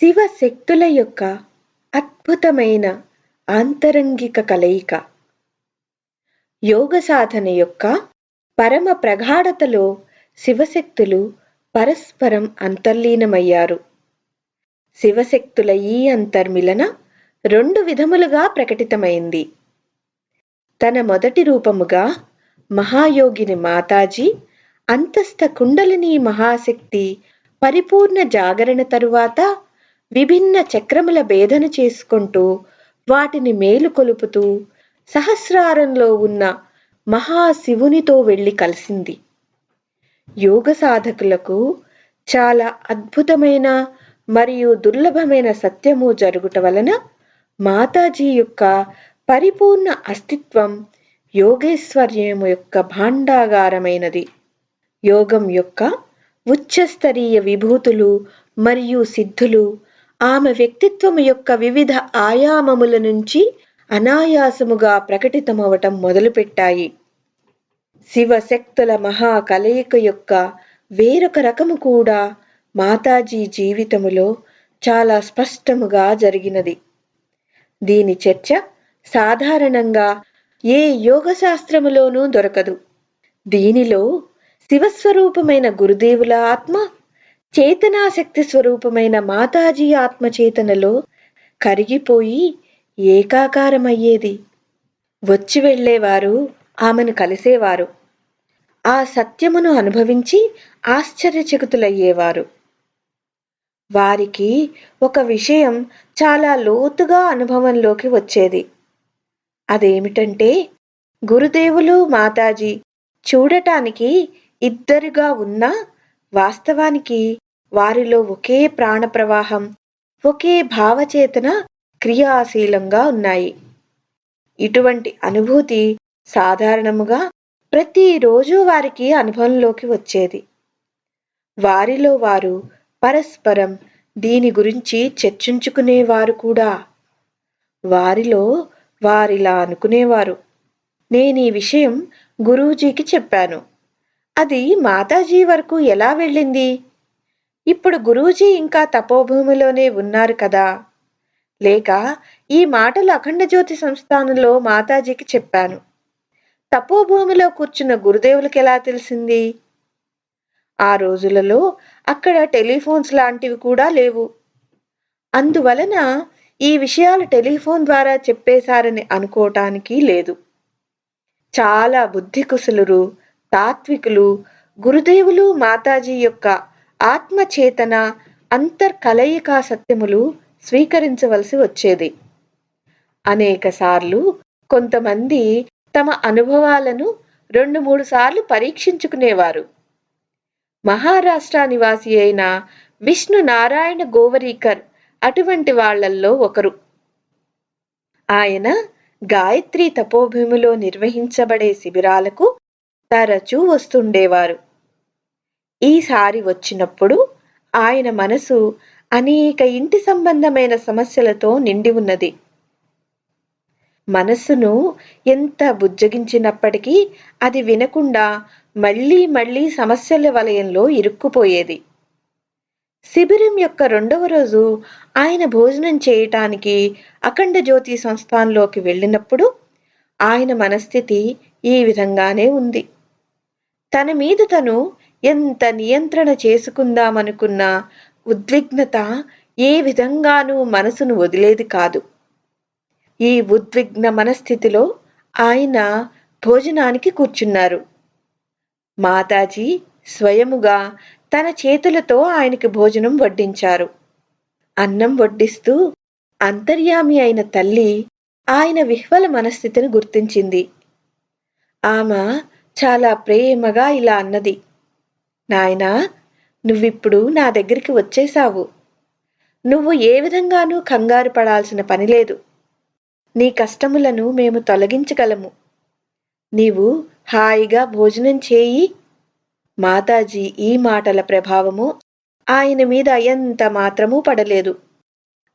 శివశక్తుల యొక్క అద్భుతమైన ఆంతరంగిక కలయిక. యోగ సాధన యొక్క పరమ ప్రగాఢతలో శివశక్తులు పరస్పరం అంతర్లీనమయ్యారు. శివశక్తుల ఈ అంతర్మిలన రెండు విధములుగా ప్రకటితమైంది. తన మొదటి రూపముగా మహాయోగిని మాతాజీ అంతస్థ కుండలిని మహాశక్తి పరిపూర్ణ జాగరణ తరువాత విభిన్న చక్రముల భేదన చేసుకుంటూ వాటిని మేలుకొలుపుతూ సహస్రారంలో ఉన్న మహాశివునితో వెళ్ళి కలిసింది. యోగ సాధకులకు చాలా అద్భుతమైన మరియు దుర్లభమైన సత్యము జరుగుట వలన మాతాజీ యొక్క పరిపూర్ణ అస్తిత్వం యోగేశ్వర్యము యొక్క భాండాగారమైనది. యోగం యొక్క ఉచ్చస్తరీయ విభూతులు మరియు సిద్ధులు ఆమె వ్యక్తిత్వము యొక్క వివిధ ఆయామముల నుంచి అనాయాసముగా ప్రకటితమవటం మొదలుపెట్టాయి. శివశక్తుల మహా కలయిక యొక్క వేరొక రకము కూడా మాతాజీ జీవితములో చాలా స్పష్టముగా జరిగినది. దీని చర్చ సాధారణంగా ఏ యోగ శాస్త్రములోనూ దొరకదు. దీనిలో శివస్వరూపమైన గురుదేవుల ఆత్మ చేతనాశక్తి స్వరూపమైన మాతాజీ ఆత్మచేతనలో కరిగిపోయి ఏకాకారమయ్యేది. వచ్చి వెళ్ళేవారు ఆమెను కలిసేవారు. ఆ సత్యమును అనుభవించి ఆశ్చర్యచకితులయ్యేవారు. వారికి ఒక విషయం చాలా లోతుగా అనుభవంలోకి వచ్చేది. అదేమిటంటే గురుదేవులు మాతాజీ చూడటానికి ఇద్దరుగా ఉన్నా వాస్తవానికి వారిలో ఒకే ప్రాణ ప్రవాహం ఒకే భావచేతన క్రియాశీలంగా ఉన్నాయి. ఇటువంటి అనుభూతి సాధారణముగా ప్రతిరోజు వారికి అనుభవంలోకి వచ్చేది. వారిలో వారు పరస్పరం దీని గురించి చర్చించుకునేవారు కూడా. వారిలో వారిలా అనుకునేవారు. నేను ఈ విషయం గురూజీకి చెప్పాను. అది మాతాజీ వరకు ఎలా వెళ్ళింది? ఇప్పుడు గురూజీ ఇంకా తపోభూమిలోనే ఉన్నారు కదా. లేక ఈ మాటలు అఖండ జ్యోతి సంస్థానంలో మాతాజీకి చెప్పాను. తపోభూమిలో కూర్చున్న గురుదేవులకి ఎలా తెలిసింది? ఆ రోజులలో అక్కడ టెలిఫోన్స్ లాంటివి కూడా లేవు. అందువలన ఈ విషయాలు టెలిఫోన్ ద్వారా చెప్పేశారని అనుకోవటానికి లేదు. చాలా బుద్ధి కుశలురు తాత్వికులు గురుదేవులు మాతాజీ యొక్క ఆత్మచేతన అంతర్కలయికా సత్యములు స్వీకరించవలసి వచ్చేది. అనేకసార్లు కొంతమంది తమ అనుభవాలను రెండు మూడు సార్లు పరీక్షించుకునేవారు. మహారాష్ట్ర నివాసి అయిన విష్ణు నారాయణ గోవరీకర్ అటువంటి వాళ్ళల్లో ఒకరు. ఆయన గాయత్రి తపోభూమిలో నిర్వహించబడే శిబిరాలకు తరచూ వస్తుండేవారు. ఈసారి వచ్చినప్పుడు ఆయన మనసు అనేక ఇంటి సంబంధమైన సమస్యలతో నిండి ఉన్నది. మనస్సును ఎంత బుజ్జగించినప్పటికీ అది వినకుండా మళ్ళీ మళ్ళీ సమస్యల వలయంలో ఇరుక్కుపోయేది. శిబిరం యొక్క రెండవ రోజు ఆయన భోజనం చేయటానికి అఖండ జ్యోతి సంస్థానంలోకి వెళ్ళినప్పుడు ఆయన మనస్థితి ఈ విధంగానే ఉంది. తన మీద తను ఎంత నియంత్రణ చేసుకుందామనుకున్న ఉద్విగ్నత ఏ విధంగానూ మనసును వదిలేది కాదు. ఈ ఉద్విగ్న మనస్థితిలో ఆయన భోజనానికి కూర్చున్నారు. మాతాజీ స్వయముగా తన చేతులతో ఆయనకి భోజనం వడ్డించారు. అన్నం వడ్డిస్తూ అంతర్యామి అయిన తల్లి ఆయన విహ్వల మనస్థితిని గుర్తించింది. ఆమె చాలా ప్రేమగా ఇలా అన్నది. నాయనా నువ్విప్పుడు నా దగ్గరికి వచ్చేశావు. నువ్వు ఏ విధంగానూ కంగారు పడాల్సిన పని లేదు. నీ కష్టములను మేము తొలగించగలము. నీవు హాయిగా భోజనం చేయి. మాతాజీ ఈ మాటల ప్రభావము ఆయన మీద ఎంత మాత్రమూ పడలేదు.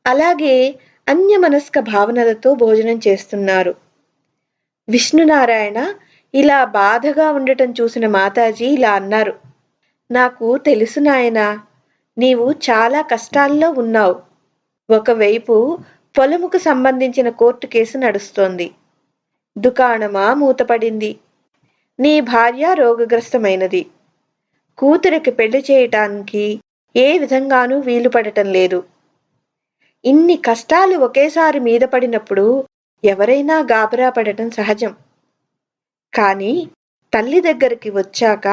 అలాగే అన్యమనస్క భావనలతో భోజనం చేస్తున్నారు. విష్ణునారాయణ ఇలా బాధగా ఉండటం చూసిన మాతాజీ ఇలా అన్నారు. నాకు తెలుసు నాయనా నీవు చాలా కష్టాల్లో ఉన్నావు. ఒకవైపు పొలముకు సంబంధించిన కోర్టు కేసు నడుస్తోంది. దుకాణమా మూతపడింది. నీ భార్య రోగగ్రస్తమైనది. కూతురికి పెళ్ళి చేయటానికి ఏ విధంగానూ వీలు పడటం లేదు. ఇన్ని కష్టాలు ఒకేసారి మీద పడినప్పుడు ఎవరైనా గాబరా పడటం సహజం. కానీ తల్లి దగ్గరికి వచ్చాక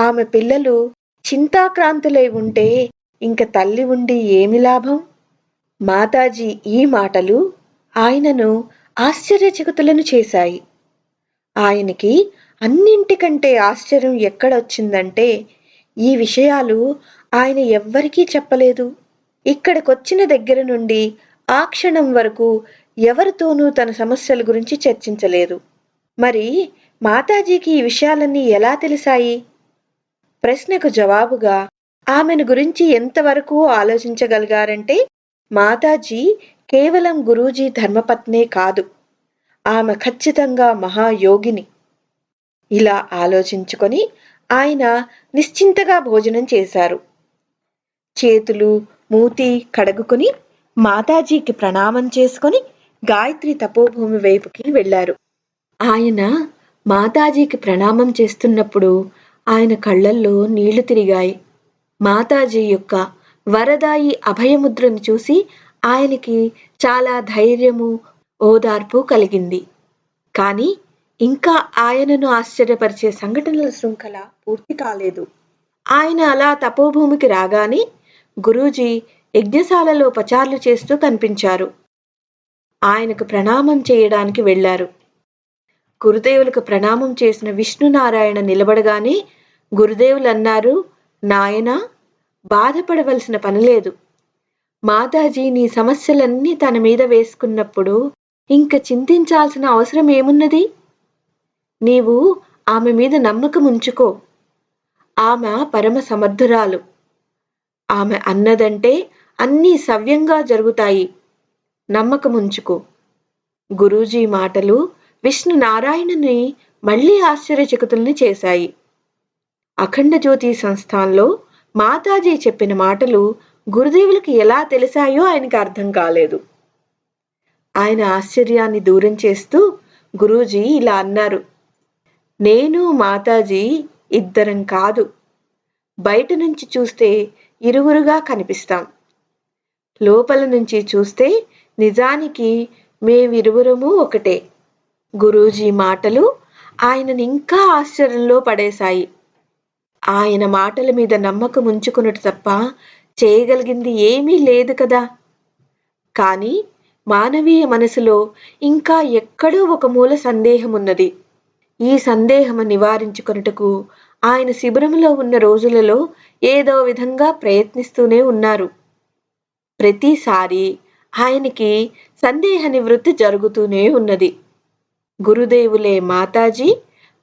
ఆమె పిల్లలు చింతాక్రాంతులై ఉంటే ఇంక తల్లి ఉండి ఏమి లాభం? మాతాజీ ఈ మాటలు ఆయనను ఆశ్చర్యచకుతులను చేశాయి. ఆయనకి అన్నింటికంటే ఆశ్చర్యం ఎక్కడొచ్చిందంటే ఈ విషయాలు ఆయన ఎవ్వరికీ చెప్పలేదు. ఇక్కడికొచ్చిన దగ్గర నుండి ఆ క్షణం వరకు ఎవరితోనూ తన సమస్యల గురించి చర్చించలేదు. మరి మాతాజీకి ఈ విషయాలన్నీ ఎలా తెలిసాయి? ప్రశ్నకు జవాబుగా ఆమెను గురించి ఎంతవరకు ఆలోచించగలిగారంటే మాతాజీ కేవలం గురూజీ ధర్మపత్నే కాదు ఆమె ఖచ్చితంగా మహాయోగిని. ఇలా ఆలోచించుకొని ఆయన నిశ్చింతగా భోజనం చేశారు. చేతులు మూతి కడుగుకొని మాతాజీకి ప్రణామం చేసుకొని గాయత్రి తపోభూమి వైపుకి వెళ్ళారు. ఆయన మాతాజీకి ప్రణామం చేస్తున్నప్పుడు ఆయన కళ్ళల్లో నీళ్ళు తిరిగాయి. మాతాజీ యొక్క వరదాయి అభయముద్రను చూసి ఆయనకి చాలా ధైర్యము ఓదార్పు కలిగింది. కానీ ఇంకా ఆయనను ఆశ్చర్యపరిచే సంఘటనల శృంఖల పూర్తి కాలేదు. ఆయన అలా తపోభూమికి రాగానే గురూజీ యజ్ఞశాలలో పచార్లు చేస్తూ కనిపించారు. ఆయనకు ప్రణామం చేయడానికి వెళ్ళారు గురుదేవులకు ప్రణామం చేసిన విష్ణునారాయణ నిలబడగానే గురుదేవులు అన్నారు నాయనా బాధపడవలసిన పనిలేదు మాతాజీ నీ సమస్యలన్నీ తన మీద వేసుకున్నప్పుడు ఇంక చింతించాల్సిన అవసరం ఏమున్నది? నీవు ఆమె మీద నమ్మకం ఉంచుకో. ఆమె పరమ సమర్థురాలు. ఆమె అన్నదంటే అన్నీ సవ్యంగా జరుగుతాయి. నమ్మకం ఉంచుకో. గురూజీ మాటలు విష్ణు నారాయణని మళ్ళీ ఆశ్చర్యచకితుల్ని చేశాయి. అఖండ జ్యోతి సంస్థాన్లో మాతాజీ చెప్పిన మాటలు గురుదేవులకి ఎలా తెలిసాయో ఆయనకి అర్థం కాలేదు. ఆయన ఆశ్చర్యాన్ని దూరం చేస్తూ గురూజీ ఇలా అన్నారు నేను మాతాజీ ఇద్దరం కాదు. బయట నుంచి చూస్తే ఇరువురుగా కనిపిస్తాం. లోపల నుంచి చూస్తే నిజానికి మేమిరువురము ఒకటే. గురూజీ మాటలు ఆయనని ఇంకా ఆశ్చర్యంలో పడేశాయి. ఆయన మాటల మీద నమ్మకం ఉంచుకున్నట్టు తప్ప చేయగలిగింది ఏమీ లేదు కదా. కానీ మానవీయ మనసులో ఇంకా ఎక్కడో ఒక మూల సందేహం ఉన్నది ఈ సందేహము నివారించుకొనుటకు ఆయన శిబిరంలో ఉన్న రోజులలో ఏదో విధంగా ప్రయత్నిస్తూనే ఉన్నారు. ప్రతిసారి ఆయనకి సందేహ నివృత్తి జరుగుతూనే ఉన్నది. గురుదేవులే మాతాజీ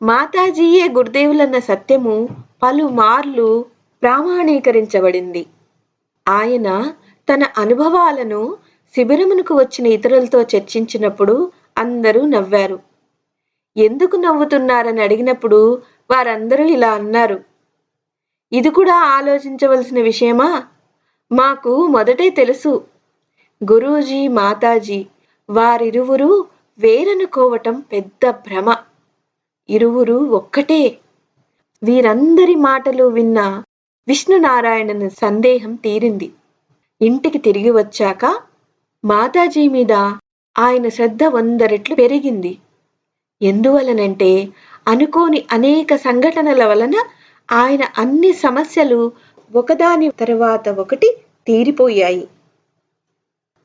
మాతాజీయే గురుదేవులన్న సత్యము పలుమార్లు ప్రామాణీకరించబడింది. ఆయన తన అనుభవాలను శిబిరమునకు వచ్చిన ఇతరులతో చర్చించినప్పుడు అందరూ నవ్వారు. ఎందుకు నవ్వుతున్నారని అడిగినప్పుడు వారందరూ ఇలా అన్నారు. ఇది కూడా ఆలోచించవలసిన విషయమా? మాకు మొదటే తెలుసు. గురూజీ మాతాజీ వారిరువురు వేరనుకోవటం పెద్ద భ్రమ. ఇరువురు ఒక్కటే. వీరందరి మాటలు విన్న విష్ణునారాయణను సందేహం తీరింది. ఇంటికి తిరిగి వచ్చాక మాతాజీ మీద ఆయన శ్రద్ధ వంద రెట్లు పెరిగింది. ఎందువలనంటే అనుకోని అనేక సంఘటనల వలన ఆయన అన్ని సమస్యలు ఒకదాని తర్వాత ఒకటి తీరిపోయాయి.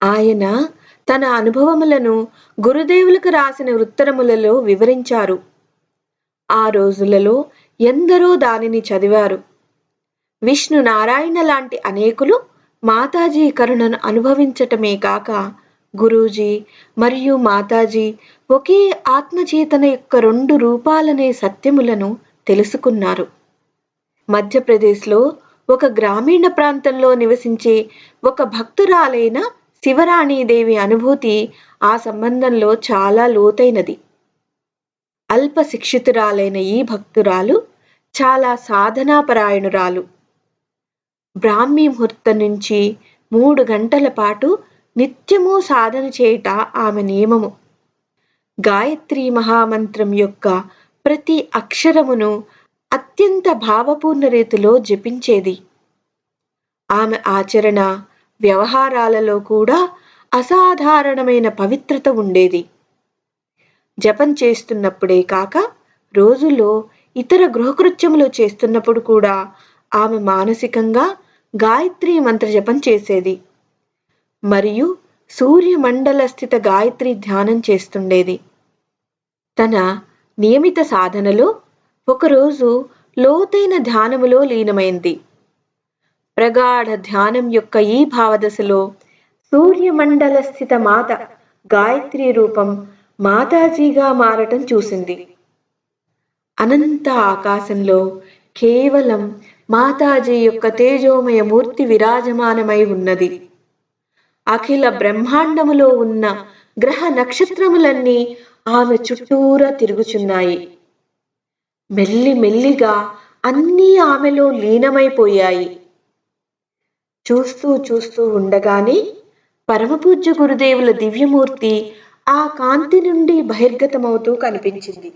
ఆయన తన అనుభవములను గురుదేవులకు రాసిన ఉత్తరములలో వివరించారు. ఆ రోజులలో ఎందరో దానిని చదివారు. విష్ణు నారాయణ లాంటి అనేకులు మాతాజీ కరుణను అనుభవించటమే కాక గురూజీ మరియు మాతాజీ ఒకే ఆత్మచేతన యొక్క రెండు రూపాలనే సత్యములను తెలుసుకున్నారు. మధ్యప్రదేశ్లో ఒక గ్రామీణ ప్రాంతంలో నివసించే ఒక భక్తురాలైన శివరాణీదేవి అనుభూతి ఆ సంబంధంలో చాలా లోతైనది. అల్ప శిక్షితురాలైన ఈ భక్తురాలు చాలా సాధనాపరాయణురాలు. బ్రాహ్మీ ముహూర్తం నుంచి మూడు గంటల పాటు నిత్యము సాధన చేయుట ఆమె నియమము. గాయత్రి మహామంత్రం యొక్క ప్రతి అక్షరమును అత్యంత భావపూర్ణ రీతిలో జపించేది. ఆమె ఆచరణ వ్యవహారాలలో కూడా అసాధారణమైన పవిత్రత ఉండేది. జపం చేస్తున్నప్పుడే కాక రోజులో ఇతర గృహకృత్యములు చేస్తున్నప్పుడు కూడా ఆమె మానసికంగా గాయత్రి మంత్ర జపం చేసేది. మరియు సూర్యమండల స్థిత గాయత్రి ధ్యానం చేస్తుండేది. తన నియమిత సాధనలో ఒకరోజు లోతైన ధ్యానములో లీనమైంది. ప్రగాఢ ధ్యానం యొక్క ఈ భావదశలో సూర్యమండల స్థిత మాత గాయత్రి రూపం మాతాజీగా మారటం చూసింది. అనంత ఆకాశంలో కేవలం మాతాజీ యొక్క తేజోమయ మూర్తి విరాజమానమై ఉన్నది. అఖిల బ్రహ్మాండములో ఉన్న గ్రహ నక్షత్రములన్నీ ఆమె చుట్టూరా తిరుగుచున్నాయి. మెల్లి మెల్లిగా అన్నీ ఆమెలో లీనమైపోయాయి. చూస్తూ చూస్తూ ఉండగానే పరమపూజ్య గురుదేవుల దివ్యమూర్తి ఆ కాంతి నుండి బహిర్గతమవుతూ కనిపించింది.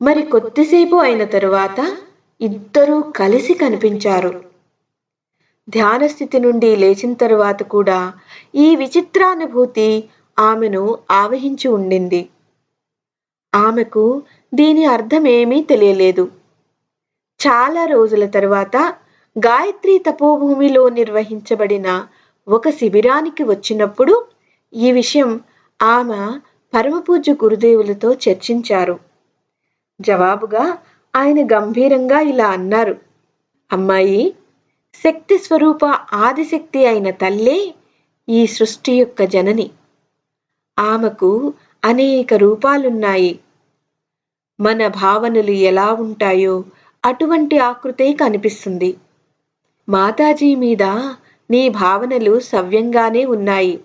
మరి కొద్దిసేపు అయిన తరువాత ఇద్దరూ కలిసి కనిపించారు. ధ్యాన స్థితి నుండి లేచిన తరువాత కూడా ఈ విచిత్రానుభూతి ఆమెను ఆవహించి ఉండింది. ఆమెకు దీని అర్థమేమీ తెలియలేదు. చాలా రోజుల తరువాత గాయత్రి తపోభూమిలో నిర్వహించబడిన ఒక శిబిరానికి వచ్చినప్పుడు ఈ విషయం ఆమె పరమపూజ్య గురుదేవులతో చర్చించారు. జవాబుగా ఆయన గంభీరంగా ఇలా అన్నారు. అమ్మాయి శక్తి స్వరూప ఆదిశక్తి అయిన తల్లే ఈ సృష్టి యొక్క జనని. ఆమెకు అనేక రూపాలున్నాయి. మన భావనలు ఎలా ఉంటాయో అటువంటి ఆకృతే కనిపిస్తుంది. మాతాజీ మీద నీ భావనలు సవ్యంగానే ఉన్నాయి.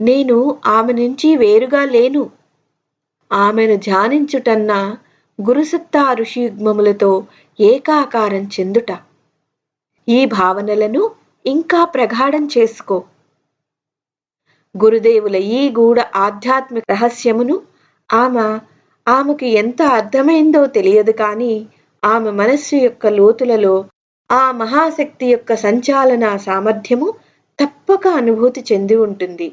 నేను ఆమె నుంచి వేరుగా లేను. ఆమెను ధ్యానించుటన్నా గురుసత్తా ఋషియుగ్మములతో ఏకాకారం చెందుట. ఈ భావనలను ఇంకా ప్రగాఢం చేసుకో. గురుదేవుల ఈ గూఢ ఆధ్యాత్మిక రహస్యమును ఆమె ఆమెకు ఎంత అర్థమైందో తెలియదు కానీ ఆమె మనస్సు యొక్క లోతులలో ఆ మహాశక్తి యొక్క సంచాలన సామర్థ్యము తప్పక అనుభూతి చెంది ఉంటుంది.